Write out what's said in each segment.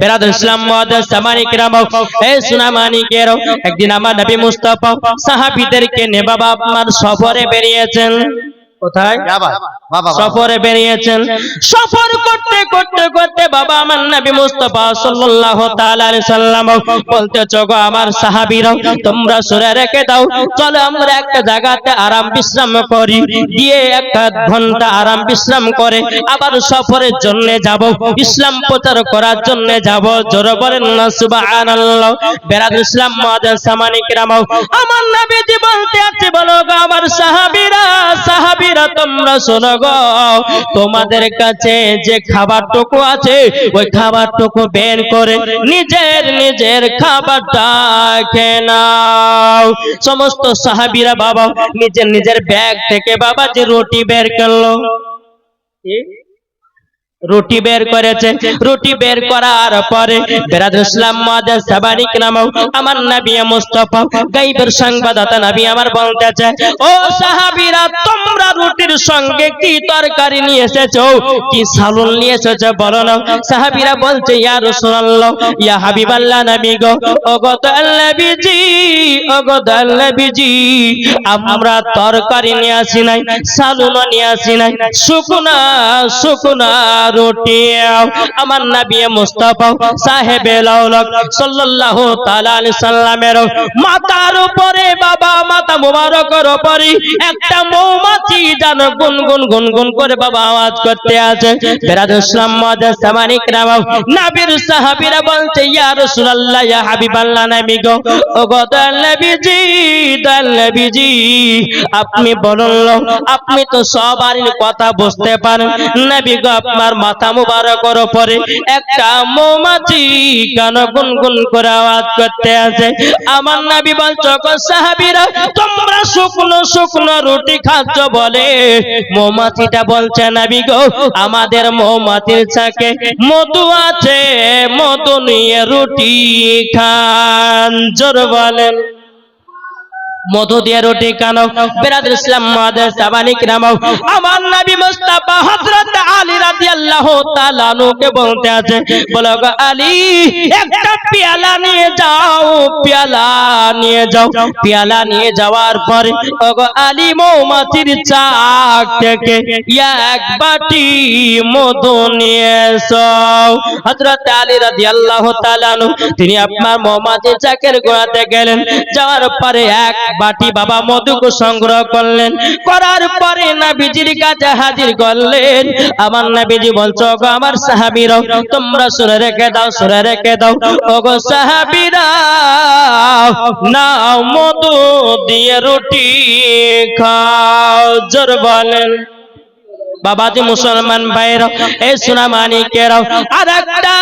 বেরাদ ইসলাম একদিন নবী সাহাবীদেরকে নিয়ে বাবা আপনার সফরে বেরিয়েছেন। কোথায়? সফরে বেরিয়েছেন। সফর করতে করতে করতে বাবা আমার নবী মুস্তাফা সাল্লাল্লাহু তাআলা আলাইহি সাল্লাম বলতে চগো আমার সাহাবীরা তোমরা সরে রেখে দাও। চলো আমরা একটা জায়গাতে আরাম বিশ্রাম করি। দিয়ে একটা ঘণ্টা আরাম বিশ্রাম করে আবার সফরের জন্য যাব। ইসলাম প্রচার করার জন্য যাব। জোরে বলেন না সুবহানাল্লাহ। বেরাদ ইসলাম মাদার সামানিক রামাও। আমার নবীজি বলতে আছে বলো গো আমার সাহাবীরা সাহাবীরা তোমরা শোনো গো। তোমাদের কাছে যে খাবারটুকু আছে, ওই খাবারটুকু বের করে নিজের নিজের খাবারটা খেয়ে নাও। সমস্ত সাহাবিরা বাবা নিজের নিজের ব্যাগ থেকে বাবা যে রুটি বের করল? রুটি বের করেছে। রুটি বের করার পরে আমার গাইবের সংবাদদাতা নবী আমার বলতেছে, ও সাহাবীরা, তোমরা রুটির সঙ্গে কি তরকারি নিয়ে এসেছ? কি সালুন নিয়ে এসেছ? বলো না। সাহাবীরা বলছে, ইয়া রাসূলুল্লাহ, ইয়া হাবিবাল্লাহ নবী গো ও গো নবীজি ও আমরা তরকারি নিয়ে আসি নাই সালুনও নিয়ে আসি নাই। শুকনা শুকনা রুটি আমার নবী মুস্তাফা সাল্লাল্লাহু তাআলা আলাইহি সাল্লামের উপরে বাবা উপরে একটা মৌমাছি গুনগুন গুনগুন করে বাবা আওয়াজ করতে আছে নবীর সাহাবীরা বলছে, ইয়া রাসূলুল্লাহ, ইয়া হাবিবাল্লাহ নবী গো ও নবীজি আপনি বলুন আপনি তো সবারই কথা বুঝতে পারেন। নবী গো, আপনার মাথা মুবারকের উপরে একটা মৌমাছি কেন গুনগুন করে আওয়াজ করতে আছে আমার নবী বলছো সাহাবীরা, তোমরা শুকনো শুকনো রুটি খাচ্ছ বলে? মৌমাছিটা বলছে, নাবি গো, আমাদের মৌমাছির চাকে মধু আছে, মধু নিয়ে রুটি খান। জোর বলেন। মধু দিয়ে রুটি কানো বেরাদ ইসলাম মাদের সাবানিক নামাও আমার নবী মুস্তাফা হযরত আলী রাদিয়াল্লাহু তাআলা আনহুকে বলতে আছে, বলো আলী, একটা পেয়ালা নিয়ে যাও, পেয়ালা নিয়ে যাও। পেয়ালা নিয়ে যাওয়ার পরে, ও গো আলী মৌমাছির চাক থেকে এক বাটি মধু নিয়ে এসো। হযরত আলী রাদিয়াল্লাহু তাআলা তিনি আপনার মৌমাছির চাকের গোড়াতে গেলেন। যাওয়ার পরে এক বাটি বাবা মধুকে সংগ্রহ করলেন। করার পরে নাবিজির কাছে হাজির করলেন। আমার নাবিজি বলছো গো আমার সাহাবির তোমরা সুরে রেখে দাও, সুরে রেখে দাও। ও গো সাহাবিরা, নাও মধু দিয়ে রুটি খাও। জোর বলেন। বাবাজি মুসলমান ভাইরা এই সোনা মানিকেরাও আর একটা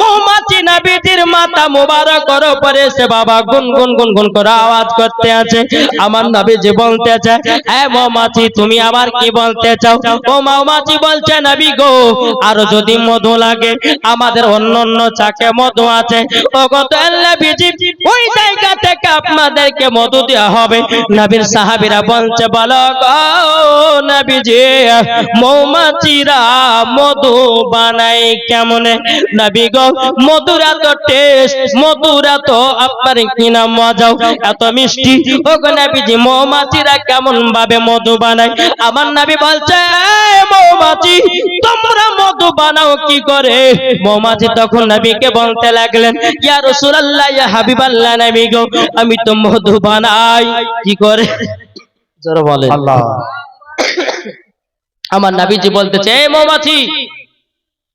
মৌমাছি নবীজির মাথা মুবারকের উপরে সে বাবা গুন গুন গুন গুন করে আওয়াজ করতে আছে। আমার নবীজি বলতে আছে, এ মৌমাছি, তুমি আবার কি বলতে চাও? ও মৌমাছি বলছে, নবী গো, আর যদি মধু লাগে, আমাদের অন্য অন্য চাকে মধু আছে। ও কত নবীজি ওই জায়গা থেকে আপনাদেরকে মধু দেওয়া হবে। নবীর সাহাবীরা বলছে, বলো গো নবীজি মৌমাছিরা মধু বানাই কেমনে? নবী গো মধুরা তো টেস্ট মধুরা তো আপনার কিনা মজাও। এত মিষ্টি। ও গো নবীজি মৌমাছিরা কেমন ভাবে মধু বানায়? আমার নবী বলছে মৌমাছি তোমরা মধু বানাও কি করে? মৌমাছি তখন নবীকে বলতে লাগলেন ইয়া রাসূলুল্লাহ ইয়া হাবিবাল্লাহ নবী গো আমি তো মধু বানাই কি করে? জোরে বলেন। আল্লাহ। আমার নাবিজি বলতেছে এই মৌমাছি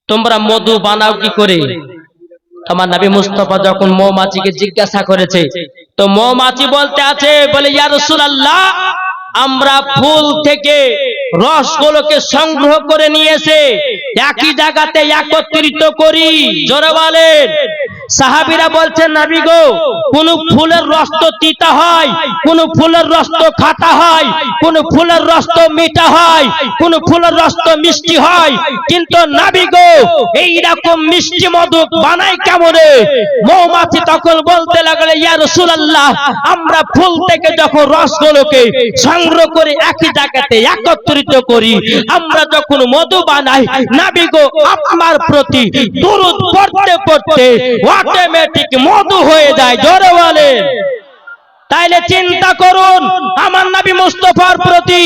তোমরা মধু বানাও কি করে? আমার নাবি মুস্তফা যখন মৌমাছিকে জিজ্ঞাসা করেছে তো মৌমাছি বলতে আছে বলে ইয়া রাসূলুল্লাহ আমরা ফুল থেকে রসগুলোকে সংগ্রহ করে নিয়ে এসে একই জায়গাতে একত্রিত করি জোরে বলেন। সাহাবিরা বলছেন, নাবি গো, কোন ফুলের রস তো তিতা হয়, কোন ফুলের রস তো খাটা হয়, কোন ফুলের রস তো মিঠা হয়, কোন ফুলের রস তো মিষ্টি হয়। কিন্তু নাবি গো এইরকম মিষ্টি মধু বানাই কেমনে? মৌমাছি তখন বলতে লাগলে, ইয়া রাসূলুল্লাহ, আমরা ফুল থেকে যখন রসগুলোকে সংগ্রহ করে একই জায়গাতে একত্রিত করি, আমরা যখন মধু বানাই, নাবি গো আপনার প্রতি দুরুদ পড়তে পড়তে অটোমেটিক মধু হয়ে যায় জোরে বলে তাইলে চিন্তা করুন, আমার নবী মুস্তফার প্রতি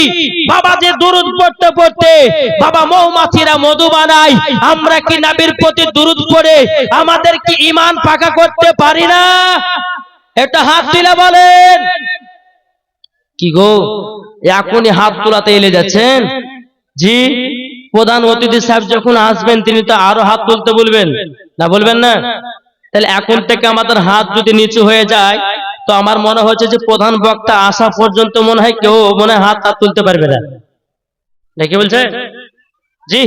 বাবা যে দুরুদ পড়তে পড়তে, বাবা মৌমাছিরা মধু বানায়, আমরা কি নবীর প্রতি দুরুদ পড়ে, আমাদের কি ইমান পাকা করতে পারি না? এটা হাত তুলে বলেন। কি গো, এখনই হাত তোলাতে এলে যাচ্ছেন? জি, প্রধান অতিথি সাহেব যখন আসবেন, তিনি তো আরও হাত তুলতে বলবেন। না বলবেন না? তাহলে এখন থেকে আমাদের হাত যদি নিচু হয়ে যায়, তো আমার মনে হচ্ছে যে প্রধান বক্তা আসা পর্যন্ত মনে হয় কেউ মনে হাত হাত তুলতে পারবে না। নাকি বলছে? জি।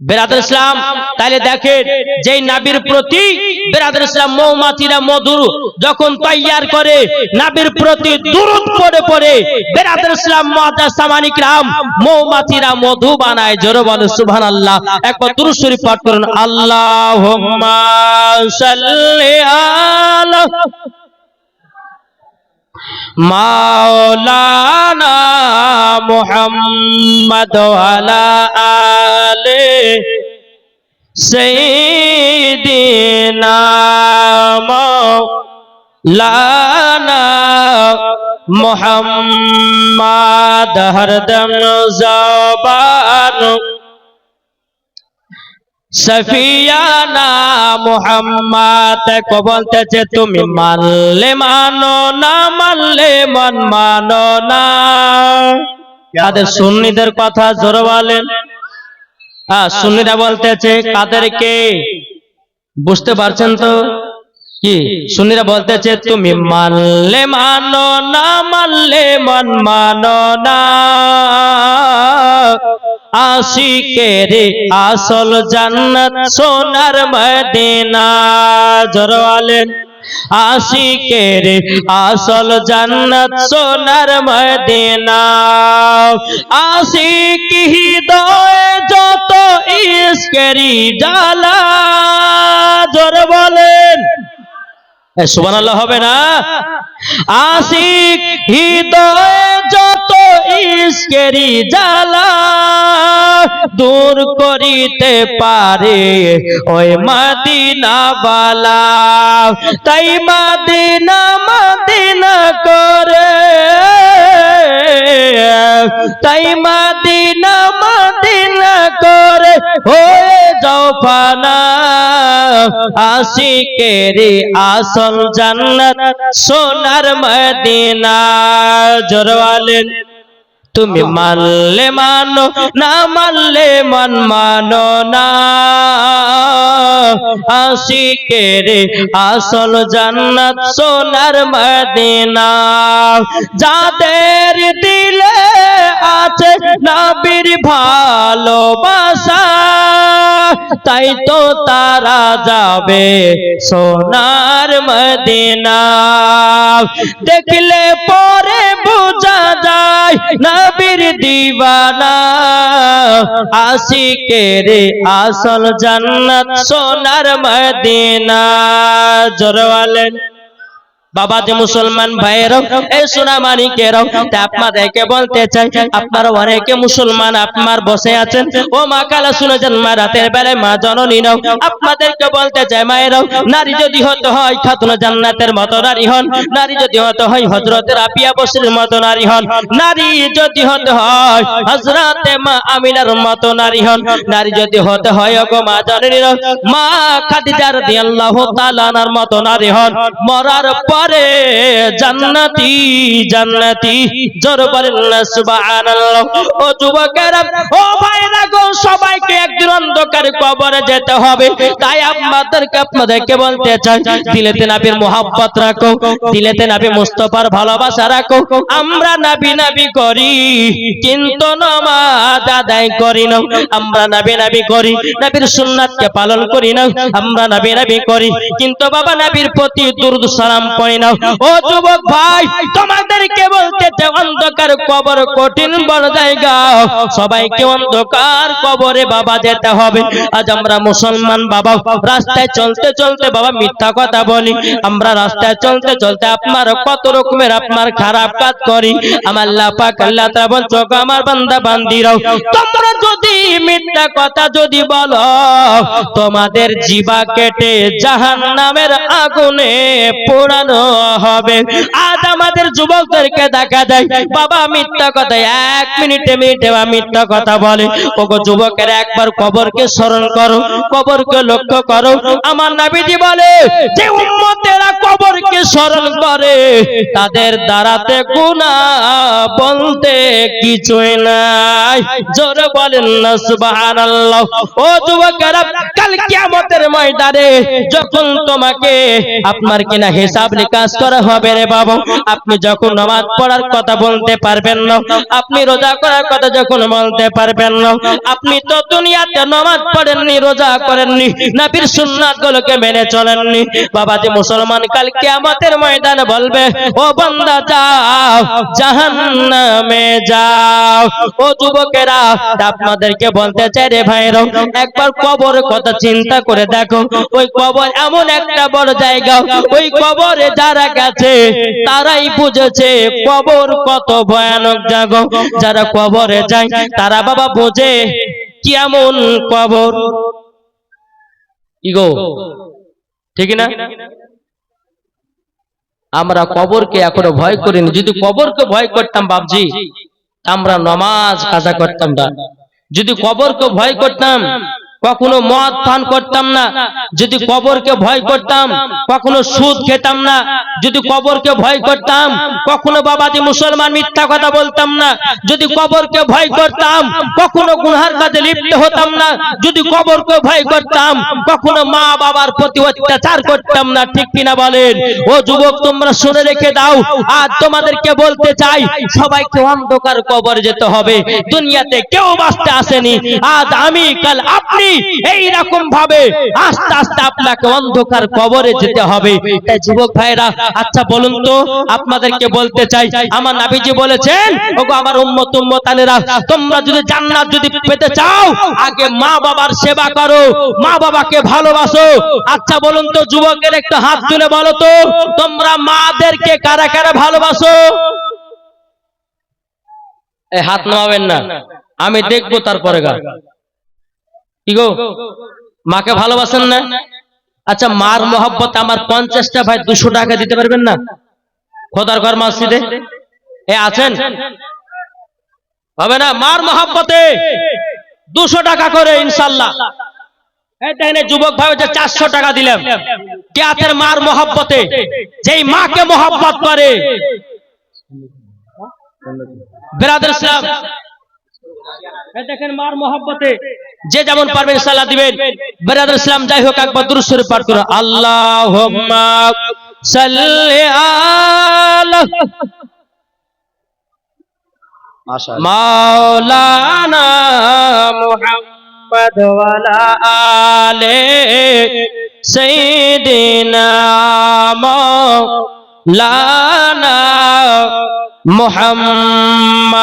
বেরাদুল ইসলাম তাহলে দেখেন যেই নাবির প্রতি বেরাদুল ইসলাম মৌমাছিরা মধু যখন তৈয়ার করে, নাবির প্রতি দুরুদ পড়ে পড়ে বেরাদুল ইসলাম মহাদাস সামানিক রাম মৌমাছিরা মধু বানায়, জোরে বলে সুবহানাল্লাহ। একবার দুরূদ শরীফ পাঠ করুন, আল্লাহুম্মা সাল্লি আলা মাওলানা মুহাম্মদ আলা সাইয়্যিদিনা মাওলানা মুহাম্মদ হরদম জবান সফিয়ানা মোহাম্মদ কো বলতেছে তুমি মানলে মানো না মানলে মন মানো না। কাদের সুন্নিদের কথা জোর বলেন। হ্যাঁ সুন্নিরা বলতেছে কাদেরকে? বুঝতে পারছেন তো? কি? সুন্নিরা বলতেছে তুমি মানলে মানো না, মানলে মন মানো না। আশিকের আসল জান্নাত সোনার মদিনা জরওয়ালেন আশিকের আসল জান্নাত সোনার মদিনা। আশিক হৃদয় যত ইস্কেরি জালা জোর বলেন। সুবহানাল্লাহ হবে না? আশিক হৃদয় যত ইস্কেরি জ্বালা দূর করিতে পারে, ওই মাদিনা বালা তাই মাদিনা মাদিনা করে তাই মাদিনা মাদিনা করে হয়ে যাও ফানা। আশিকেরি আসল জান্নাত সোনার মদিনা। জোরওয়ালেন। তুমি মানলে মানো, না মানলে মন মানো না। আশিকের আসল জান্নাত সোনার মদিনা। যাদের দিলে আছে নবীর ভালোবাসা, তাই তো তারা যাবে সোনার মদিনা। দেখলে পরে বোঝা নবীর দিবানা। আশিকের আসল জান্নাত সোনার মদিনা। জোরওয়ালেন বাবা যে মুসলমান ভাইয়েরাও, এই সোনা মানিকেরাও তা আপনাদেরকে বলতে চাই, আপনারা অনেকে মুসলমান, আপনার বসে আছেন। ও মা কালা শুনেছেন মা রাতের বেলায়, মা জননী নাও। আপনাদেরকে বলতে চাই, মায়েরাও, নারী যদি হতে হয়, খাতুন জান্নাতের মতো নারী হন। নারী যদি হতে হয় হজরতের আপিয়া বসির মতো নারী হন। নারী যদি হতে হয় হজরতে মা আমিনার মতো নারী হন। নারী যদি হতে হয় গো মা জননী মা খাদিজা রাদিয়াল্লাহু তাআলার মতো নারী হন। মরার পর করে জান্নাতি জান্নাতি জোর বলেন না, সুবহানাল্লাহ। ও যুবকেরা, ও ভাইরা গো, সবাইকে একদিন অন্ধকার কবরে যেতে হবে। তাই আপনাদেরকে আপনাদেরকে বলতে চাই, দিলেতে নাবির মোহাব্বত রাখো, দিলেতে নাবি মুস্তফার ভালোবাসা রাখো। আমরা নাবি নাবি করি, কিন্তু নামাজ আদায় করি না। আমরা নাবি নাবি করি, নবীর সুন্নাতকে পালন করি না। আমরা নাবি নাবি করি, কিন্তু বাবা নবীর প্রতি দুরুদ সালাম পড়ি না। ও যুবক ভাই তোমাদেরকে বলতে চাই অন্ধকার কবর কঠিন বড় জায়গা। সবাইকে অন্ধকার কবরে বাবা যেতে হবে। আজ আমরা মুসলমান বাবা রাস্তায় চলতে চলতে বাবা মিথ্যা কথা বলি। আমরা রাস্তায় চলতে চলতে আপনার কত রকমের আপনার খারাপ কাজ করি। আমার লাপাক আল্লাহ গো আমার বান্দা বান্দিরাও তোমরা যদি মিথ্যা কথা যদি বলো তোমাদের জিবা কেটে জাহান নামের আগুনে পোড়ানো হবে। আজ আমাদের যুবকদেরকে দেখা বাবা মিথ্যা কথা এক মিনিটে মিনিটে বা মিথ্যা কথা বলে। ওগো যুবকের একবার কবরকে স্মরণ করো, কবরকে লক্ষ্য করো। আমার নাবিজি বলে যে কবরকে স্মরণ করে, তাদের দ্বারাতে গুণা বলতে কিছুই নাই। জোরে বলেন না ও যুবকেরা, কাল কিয়ামতের ময়দানে যখন তোমাকে আপনার কিনা হিসাব নিকাশ করা হবে রে বাবা। আপনি যখন নামাজ পড়ার কথা বলতে পারবেন না, আপনি রোজা করার কথা যখন বলতে পারবেন না, আপনি তো দুনিয়াতে নামাজ পড়েননি, রোজা করেননি নবীর সুন্নাত গুলোকে মেনে চলেননি। বাবাজি মুসলমান, কাল কিয়ামতের ময়দানে বলবে, ও বান্দা, যাও, জাহান্নামে যাও। ও যুবকেরা, আপনাদেরকে বলতে চাই রে ভাইরা, একবার কবরের কথা চিন্তা করে দেখো। ওই কবর এমন একটা বড় জায়গা, ওই কবরে যারা গেছে, তারাই বুঝেছে কবর কত ভয়ানক জায়গা যারা কবরে যায়, তারা বাবা বোঝে কেমন কবর। ইগো, ঠিক না? আমরা কবরকে এখনও ভয় করিনি। যদি কবরকে ভয় করতাম বাবজি আমরা নমাজ কাজা করতাম না। যদি কবরকে ভয় করতাম কখনো মদ পান করতাম না। যদি কবরকে ভয় করতাম, কখনো সুদ খেতাম না। যদি কবরকে ভয় করতাম, কখনো বাবাজি মুসলমান মিথ্যা কথা বলতাম না। যদি কবরকে ভয় করতাম, কখনো গুনহার কাজে লিপ্ত হতাম না। যদি কবরকে ভয় করতাম, কখনো মা বাবার প্রতি অত্যাচার করতাম না। ঠিক কিনা বলেন? ও যুবক, তোমরা শুনে রেখে দাও। আর তোমাদেরকে বলতে চাই, সবাইকে অন্ধকার কবর যেতে হবে। দুনিয়াতে কেউ বাঁচতে আসেনি। আজ আমি, কাল আপনি। এই ভাবে আস্তে আস্তে আপনাকে অন্ধকার কবরে যেতে হবে। তাই যুবক ভাইরা আচ্ছা বলুন তো, আপনাদেরকে বলতে চাই, আমার নাবিজি বলেছেন, ওগো আমার উম্মত উম্মতানেরা, তোমরা যদি জান্নাত যদি পেতে চাও, আগে মা বাবার সেবা করো, মা বাবাকে ভালোবাসো। আচ্ছা বলুন তো, যুবকের একটা হাত তুলে বলো তো, তোমরা মাদেরকে কারা কারা ভালোবাসো? হাত নামাবেন না, আমি দেখব তারপরে গা। কি গো? মাকে ভালোবাসেন না? আচ্ছা মার মোহাব্বত আমার পঞ্চাশটা ভাই দুশো টাকা দিতে পারবেন না? খোদার ঘর মসজিদে? এ, আছেন? হবে না? মার মোহাব্বতে দুশো টাকা করে, ইনশাল্লাহ। যুবক ভাই যে চারশো টাকা দিলাম। কেয়াতের মার মোহাব্বতে, যেই মাকে মোহাব্বত করে। দেখেন, মার মোহাব্বতে যে যেমন পারবেন সাল্লাহ দিবেন। বেরাদের ইসলাম যাই হোক একবার দুরুশ্বরে পাঠ করো। আল্লাহ সাল্লি আলা মাওলানা মুহাম্মদ ওয়ালা আলে সাইয়্যিদিনা মাওলানা মোহাম্মদ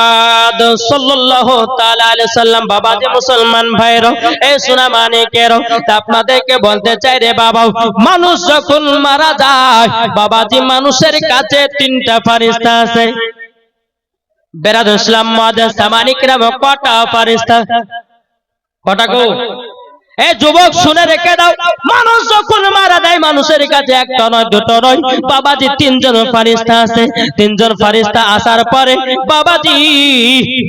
সাল্লাল্লাহু তাআলা আলাইহি সাল্লাম, বাবা যে মুসলমান ভাইরা এই সোনা মানিকের আপনাদেরকে বলতে চাই রে বাবা, মানুষ যখন মারা যায়, বাবাজি মানুষের কাছে তিনটা ফেরেশতা আছে। বেরাদ ইসলাম মাদাস সামানিকরা কটা ফেরেশতা কটা গো? এ যুবক শুনে রেখে দাও, মানুষ যখন মারা যায়, মানুষের কাছে একটা নয়, দুটো নয়। বাবাজি তিনজন ফারিস্তা আছে। তিনজন ফারিস্তা আসার পরে বাবাজি,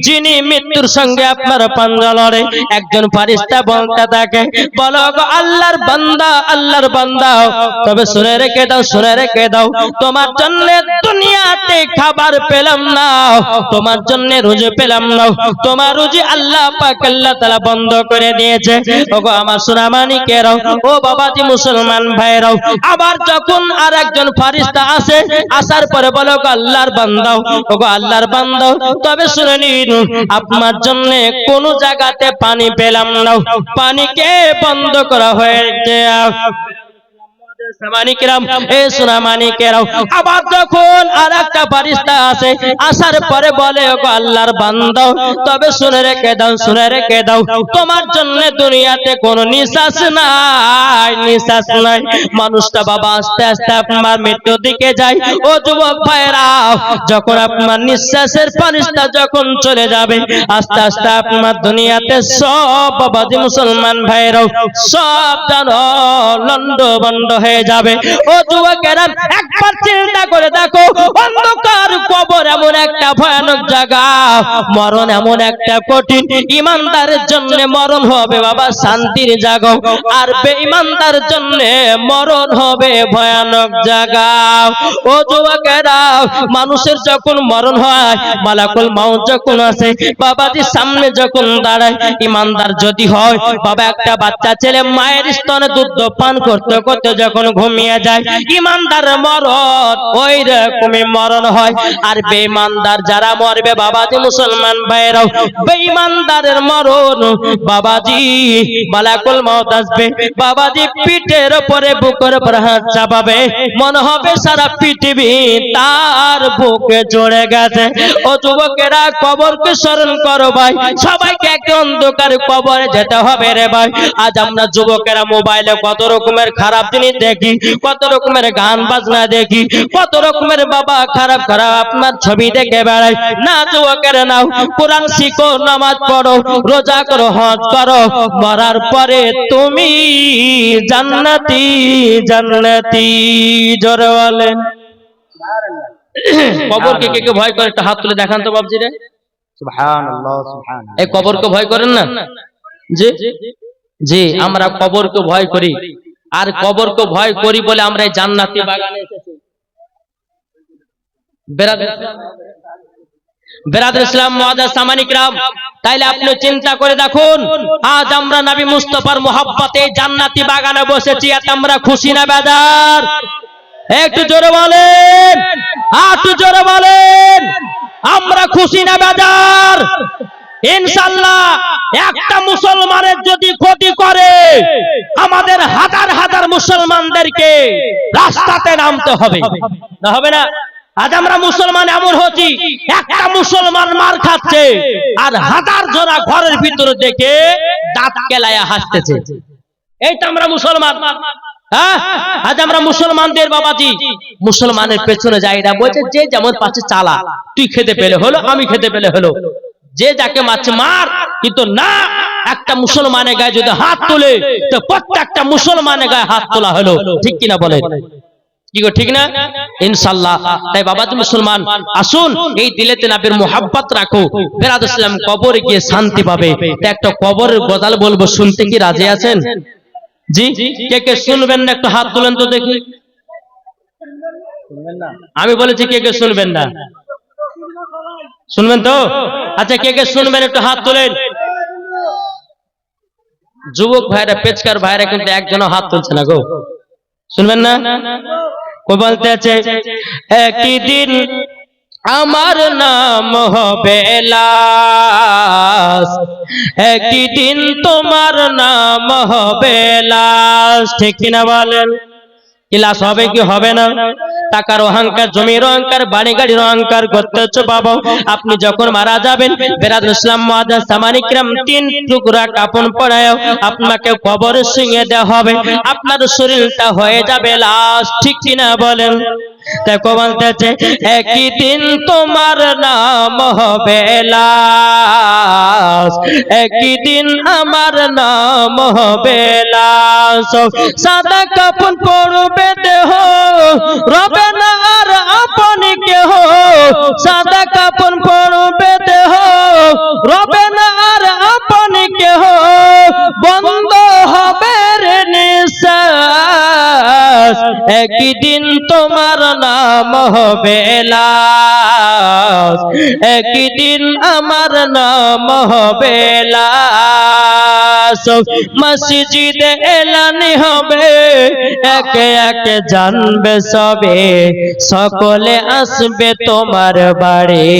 যিনি মৃত্যুর সঙ্গে আপনার পাঞ্জা লড়ে, একজন ফারিস্তা বলতে থাকে আল্লাহর বান্দা আল্লাহর বান্দা। তবে শুনে রেখে দাও, শুনে রেখে দাও, তোমার জন্য দুনিয়াতে খাবার পেলাম না। তোমার জন্য রুজি পেলাম না। তোমার রুজি আল্লাহ পাক আল্লাহ বন্ধ করে দিয়েছে। ওগো আমার সোনামানি কেরাও ও বাবাজি মুসলমান ভাইরাও আবার যখন আর একজন ফারিস্তা আসে, আসার পরে বলো আল্লাহর বান্দাও, ওগো আল্লাহর বান্দাও, তবে শুনে নিন, আপনার জন্য কোন জায়গাতে পানি পেলাম না। পানিকে বন্ধ করা হয়েছে। মানুষটা বাবা আস্তে আস্তে আপনার মৃত্যুর দিকে যায়। ও যুবক ভাইরা যখন আপনার নিঃশ্বাসের ফারিস্তা যখন চলে যাবে, আস্তে আস্তে আপনার দুনিয়াতে সব বাবাজি মুসলমান ভাইরাও সব জানো লন্ড বন্ড হয়ে যাবে। ও যুবকেরা একবার চিন্তা করে দেখো, অন্ধকার কবর এমন একটা ভয়ানক জায়গা। মরণ এমন একটা কঠিন ইমানদারের জন্য মরণ হবে বাবা, শান্তির জায়গা আর বেঈমানদার জন্য মরণ হবে ভয়ানক জায়গা। ও যুবকেরা মানুষের যখন মরণ হয়, মালাকুল মাউত যখন আসে বাবাজি সামনে যখন দাঁড়ায়, ইমানদার যদি হয়, বাবা একটা বাচ্চা ছেলে মায়ের স্তনে দুধ পান করতে করতে যখন ঘুমিয়ে যায়। ইমানদার মরণ, ওই রকমই মরণ হয়। আর বেঈমানদার যারা মরবে, বাবাজি মুসলমান ভাইরাও বেঈমানদারের মরণ, বাবাজি মালাকুল মাউত আসবে। বাবাজি পিঠের উপরে বুকের উপর হাত চাপাবে। মনে হবে সারা পৃথিবী তার বুকে জড়ে গেছে। ও যুবকেরা, কবরকে স্মরণ করো ভাই। সবাইকে একটা অন্ধকার কবরে যেতে হবে রে ভাই। আজ আমরা যুবকেরা মোবাইলে কত রকমের খারাপ জিনিস দেখি কত রকমের গান বাজনা দেখি কত রকমের বাবা খারাপ খারাপ আপনার ছবি দেখে বেড়াই। না যুবকের নাও কোরআন শিখো নামাজ পড়ো রোজা করো হজ করো মরার পরে তুমি জান্নাতি জান্নাতি জোরে বলেন। কবরকে কে কে ভয় করে একটা হাত তুলে দেখান তো বাবজি রে। সুবহানাল্লাহ সুবহানাল্লাহ। এই কবরকে ভয় করেন না? জি জি আমরা কবরকে ভয় করি। আর কবরকে ভয় করি বলে আমরা জান্নাতি বাগানে তাইলে আপনি চিন্তা করে দেখুন, আজ আমরা নবী মুস্তফার মোহাব্বতে জান্নাতি বাগানে বসেছি, এত আমরা খুশি না বেদার একটু জোরে বলেন একটু জোরে বলেন, আমরা খুশি না বেদার ইনশাল্লাহ একটা মুসলমানের যদি ক্ষতি আমাদের হাজার হাজার মুসলমানদেরকে রাস্তাতে নামতে হবে। না হবে না? আজ আমরা মুসলমান এমন হচ্ছি, একটা মুসলমান মার খাচ্ছে আর হাজার জোড়া ঘরের ভিতরে দেখে দাঁত কেলায়া হাসতেছে। এই তো আমরা মুসলমান। হ্যাঁ? আজ আমরা মুসলমানদের বাবাজি, মুসলমানের পেছনে যাই না। বলছে, যে যেমন পাচ্ছে চালা, তুই খেতে পেলে হলো, আমি খেতে পেলে হলো। যে যাকে মাছ মার, কিন্তু না একটা মুসলমানের গায়ে যদি হাত তোলে, তো প্রত্যেকটা মুসলমানের গায়ে হাত তোলা হলো। ঠিক কিনা বলে কি গো, ঠিক না? ইনশাল্লাহ তাই বাবাজি মুসলমান, আসুন, এই দিলেতে নাবির মোহাব্বত রাখো। ফেরাদ ইসলাম কবরে গিয়ে শান্তি পাবে। তা একটা কবরের গজাল বলব, শুনতে কি রাজি আছেন? জি? কে কে শুনবেন না? একটু হাত তুলেন তো দেখি। আমি বলেছি কে কে শুনবেন না। শুনবেন তো? আচ্ছা কে কে শুনবেন? একটু হাত তোলেন। যুবক ভাইরা, পেচকার ভাইরা কিন্তু একজনও হাত তুলছে না গো। শুনবেন না? কো বলতে আছে? একই দিন আমার নাম হবে লাশ। একই দিন তোমার নাম হবে লাশ। ঠিক কিনা বলেন? কি হবে কি হবে না? টাকার অহংকার, জমির অহংকার বাড়ি গাড়ির অহংকার করতেছ বাবা। আপনি যখন মারা যাবেন বেরাদ ইসলাম মহাদাস সামানিকরাম তিন টুকরা কাপন পড়ায় আপনাকে কবরে শুয়ে দেওয়া হবে। আপনার শরীরটা হয়ে যাবে লাশ, ঠিক কিনা বলেন? দেখো বলতেছে, একই দিন তোমার নাম হবে লাশ। একই দিন আমার নাম হবে লাশ। সাদা কাপন পড়বে দেহ, রবে না আর আপনি কেহ সাদা কাপন পড়বে দেহ রবে নিঃশ্বাস একই দিন তোমার নাম হবে লাশ একই দিন আমার নাম হবে লাশ মসজিদে এলানি হবে, একে একে জানবে সবে। সকলে আসবে তোমার বাড়ি।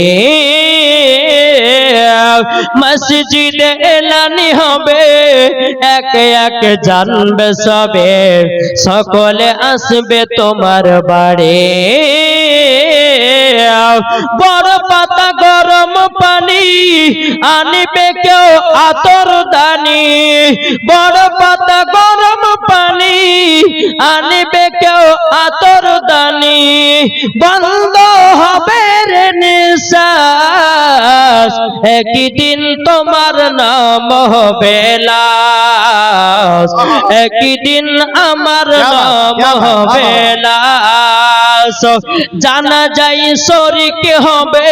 মসজিদে এলানি হবে, একে একে জানবে সবে। সকলে আসবে তোমার বাড়ি। বড় পাতা গরম পানি আনিবে কেউ আতর দানি। বড় পাতা গরম পানি আনিবে কেউ আতর দানি। বন্ধ হবে রে নিঃশ্বাস একই দিন তোমার নাম হবে একই আমার নাম হবে জানা যাই শরিক হবে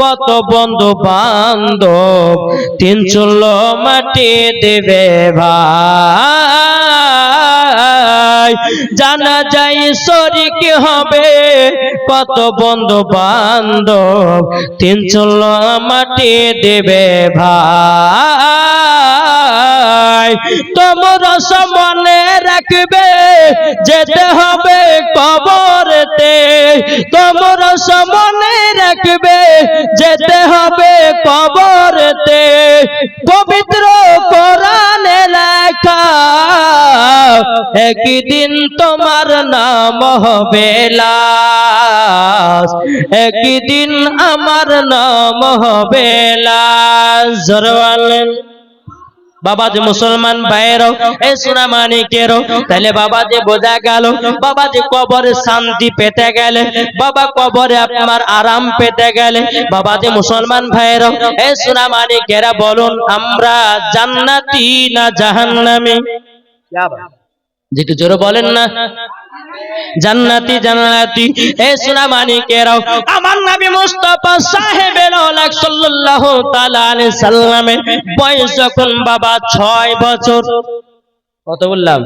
কত বন্ধু বান্ধব, তিন চুল মাটি দেবে ভাই। জানা যাই শরিক হবে কত বন্ধু বান্ধব, তিন চুল মাটি দেবে ভাই। তোমরা সমনে রাখবে, যেতে হবে কবরতে। তোমরা মনে রাখবে, যেতে হবে কবরতে। পবিত্র কোরআনে লেখা, একদিন তোমার নাম হবে লাশ। একদিন আমার নাম হবে লাশ। জরওয়ালেন বাবা যে মুসলমান ভাইয়ের এই সোনা মানিকেরও তাহলে বাবা যে বোঝা গেল বাবা যে কবরে শান্তি পেতে গেলে বাবা কবরে আপনার আরাম পেতে গেলে বাবা যে মুসলমান ভাইয়ের এই সোনা কেরা বলুন আমরা জান্নাতি না জাহান্নামি? যেটু জোরে বলেন না। জান্নাতি জান্নাতি, এ সোনা আমার নবী মুস্তাফা সাল্লাল্লাহু তাআলা আলাইহি সাল্লামের বয়স বাবা 6 বছর। কত বললাম?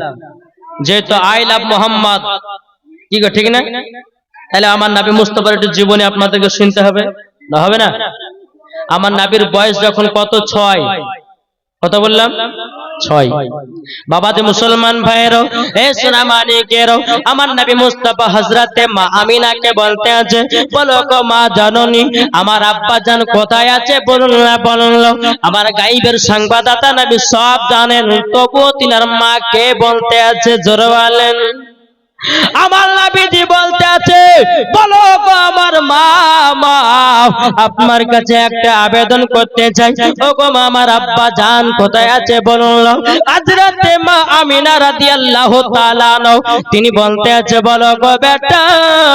যেহেতু আই লাভ মোহাম্মদ। কি গো, ঠিক না? তাহলে আমার নবী মুস্তাফার একটু জীবনী আপনাদেরকে শুনতে হবে। না হবে না? আমার নবীর বয়স যখন কত? ছয়। কত বললাম? ছয়। মুসলমান ভাইয়েরও, এ সোনা মানিকেরও আমার নবী মুস্তাফা হজরতে মা আমিনাকে বলতে আছে, বলো গো মা জননী, আমার আব্বা জান কোথায় আছে? বলুন না, বলুন আমার গাইবের সংবাদদাতা নবী সব জানেন, তবুও তিনার মাকে বলতে আছে, জোরে বলেন। আমার নাবিজি বলতে আছে, বলো গো আমার মা মা আপনার কাছে একটা আবেদন করতে চাই। ও গো মা, আমার আব্বা জান কোথায় আছে বলুন আজরাতে মা আমিনা রাদিয়াল্লাহু তাআলা নও তিনি বলতে আছে বলো গো বেটা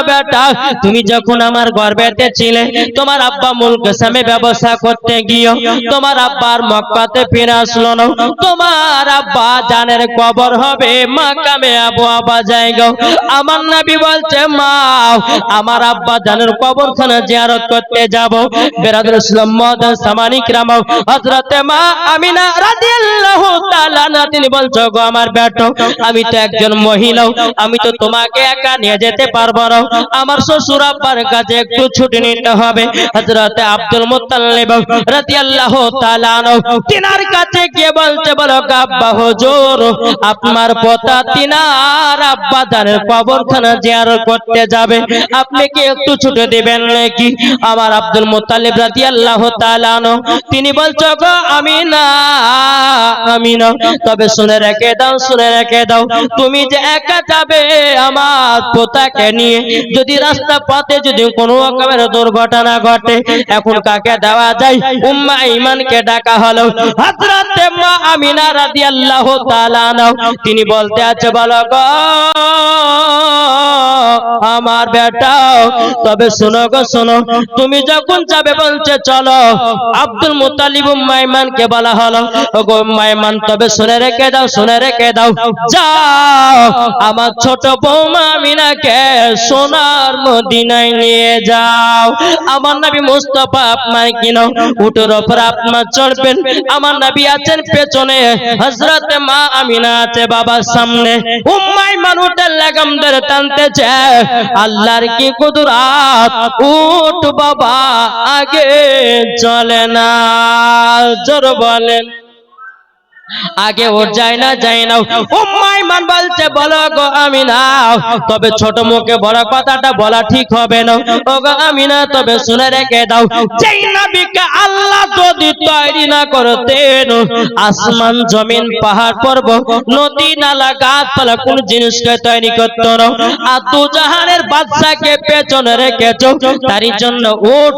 বেটা তুমি যখন আমার গর্ভেতে ছিলে তোমার আব্বা মুলক সামে ব্যবসা করতে গিয়ে তোমার আব্বার মক্কাতে ফিরে আসলো না। তোমার আব্বা জানের কবর হবে মাকামে আবু আবা জায়গা আমার নবী বলছে মা আমার আব্বা জানের কবরখানা জিয়ারত করতে যাব। বেরাদুল ইসলাম মহাদান সামানিক রাম হযরতে মা আমিনা রাদিয়াল্লাহু তাআলা না তিনি বলছো গো আমার বেটো, আমি তো একজন মহিলা, আমি তো তোমাকে একা নিয়ে যেতে পারব না। আমার শ্বশুর আব্বার কাছে একটু ছুটি নিতে হবে। হযরতে আব্দুল মুত্তালিব রাদিয়াল্লাহু তাআলা তিনার কাছে গিয়ে বলতে বলো আব্বা হুজুর, আপনার পোতা তিনার আব্বা জান কবরখানা জিয়ারত করতে যাবে। আপনি কি একটু ছুটে দিবেন নাকি? আমার আব্দুল মুত্তালিব রাদিয়াল্লাহু তাআলা আনহু, তিনি বলছো গো আমি না আমি না তবে শুনে রেখে দাও, শুনে রেখে দাও, তুমি যে একা যাবে আমার পোতাকে নিয়ে, যদি রাস্তা পথে যদি কোনো রকমের দুর্ঘটনা ঘটে, এখন কাকে দেওয়া যায়? উম্মা ইমানকে ডাকা হলো, হযরত মা আমিনা তাআলা আনহা। তিনি বলতে আছে, বলো গো আমার বেটা। তবে শোনো গো, শোনো। তুমি যখন যাবে বলছে, চলো। আব্দুল মুতালিব মাইমানকে বলা হলো। ও গো মাইমান, তবে শুনে রেখে দাও, শুনে রেখে দাও। যাও, আমার ছোট বৌমা আমিনাকে সোনার মদিনায় নিয়ে যাও। আমার নবী মুস্তফা আপনার কিনো? উটের ওপর আপনার চড়বেন। আমার নবী আছেন পেছনে। হযরত মা আমিনা আছে বাবার সামনে। উম্মাই মানুষের লাগামদের টানতেছে। আল্লাহর কি কুদরাত? উঠ বাবা, আগে চলে না। জোর বলেন। আগে ওর যায় না যায় না। উম্মাই মান বলছে বলো গো আমি না তবে ছোট মুখে বড় কথাটা বলা ঠিক হবে না। ও গো আমি না তবে শুনে রেখে দাও। যেই নবীকে আল্লাহ যদি তৈরি না করতেন, আসমান, জমিন, পাহাড়, পর্বত, নদী, নালা, গাছপালা, কোন জিনিসকে তৈরি করতো না। আর দু জাহানের বাচ্চাকে পেছনে রেখেছো, তারই জন্য উঠ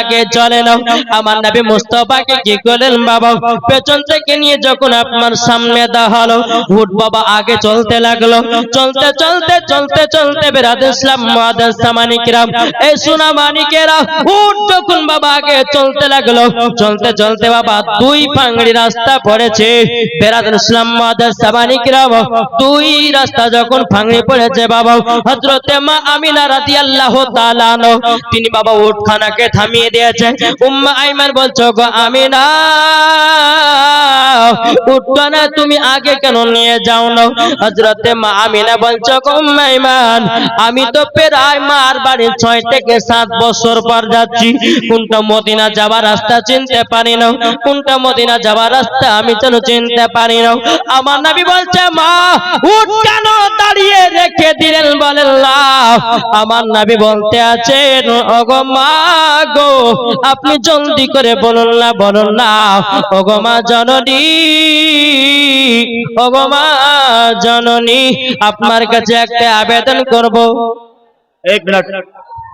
আগে চলে না আমার নবী মুস্তফাকে কি করলেন বাবা? পেছন থেকে নিয়ে যখন আপনার সামনে দা হলো উঠ বাবা আগে চলতে লাগল। চলতে চলতে চলতে চলতে বেরাদ ইসলাম মাদাস মানিকরাম এই সোনা মানিকেরা উঠ যখন বাবা আগে চলতে লাগল। চলতে চলতে বাবা দুই পাংড়ি রাস্তা পড়েছে। বেরাদ ইসলাম মাদাস মানিকরাম দুই রাস্তা যখন ভাঙড়ি পড়েছে বাবা, হযরতে মা আমিনা রাদিয়াল্লাহু তাআলা আনহা, তিনি বাবা উঠখানাকে থামিয়ে দিয়েছে। উম্মা আইমান বলছো গো আমিনা উঠখানা তুমি আগে কেন নিয়ে যাও না হজরতে মা আমিনা বলছো গো উম্মা আইমান, আমি তো প্রায় মার বাড়ি ছয় থেকে সাত বছর পর যাচ্ছি। কোনটা মদিনা যাওয়ার রাস্তা চিনতে পারি না। কোনটা মদিনা যাওয়ার রাস্তা আমি যেন চিনতে পারি না। আমার নাবি বলছে, মা, উঠ কেন দাঁড়িয়ে রেখে দিলেন বলে আমার নাবি বলতে আছেন মা গো, আপনি জলদি করে বলুন না বলুন না। অগমা মা জননী অগমা মা জননী, আপনার কাছে একটা আবেদন করব। এক মিনিট।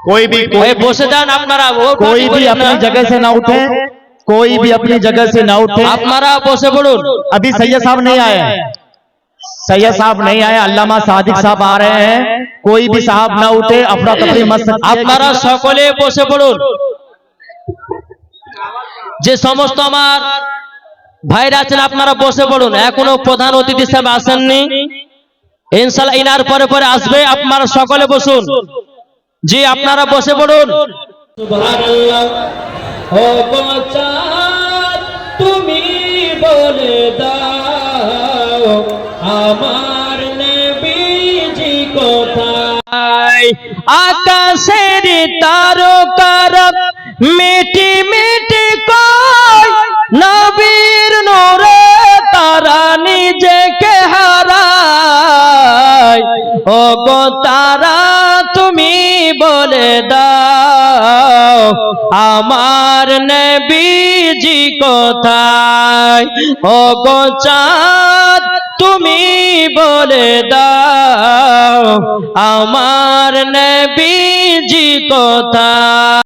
कोई भी ওই कोई, বসে যান আপনারা ও कोई भी अपनी जगह से ना उठे कोई भी अपनी जगह से ना उठे আপনারা বসে পড়ুন अभी सैयद साहब नहीं आए हैं सैयद साहब नहीं आए अल्लामा सादिक साहब आ रहे हैं कोई भी साहब ना उठे अफरा तफरी मत আপনারা সকলে বসে পড়ুন যে সমস্ত আমার ভাইরা আছেন আপনারা বসে পড়ুন এখনো প্রধান অতিথি সাহেব আসেননি ইনশাল্লাহ ইনার পরে পরে আসবে আপনারা সকলে বসুন জি আপনারা বসে পড়ুন। তুমি বলে দাও আমার নবীজি কোথায়? আকাশের তারকার মিটি মিটি কয় নবীর নোরে তারা নিজেকে হারায়। ও গো তারা বলে দাও আমার নবীজি কোথায়? ও তুমি বলে দাও আমার নবীজি কোথায়?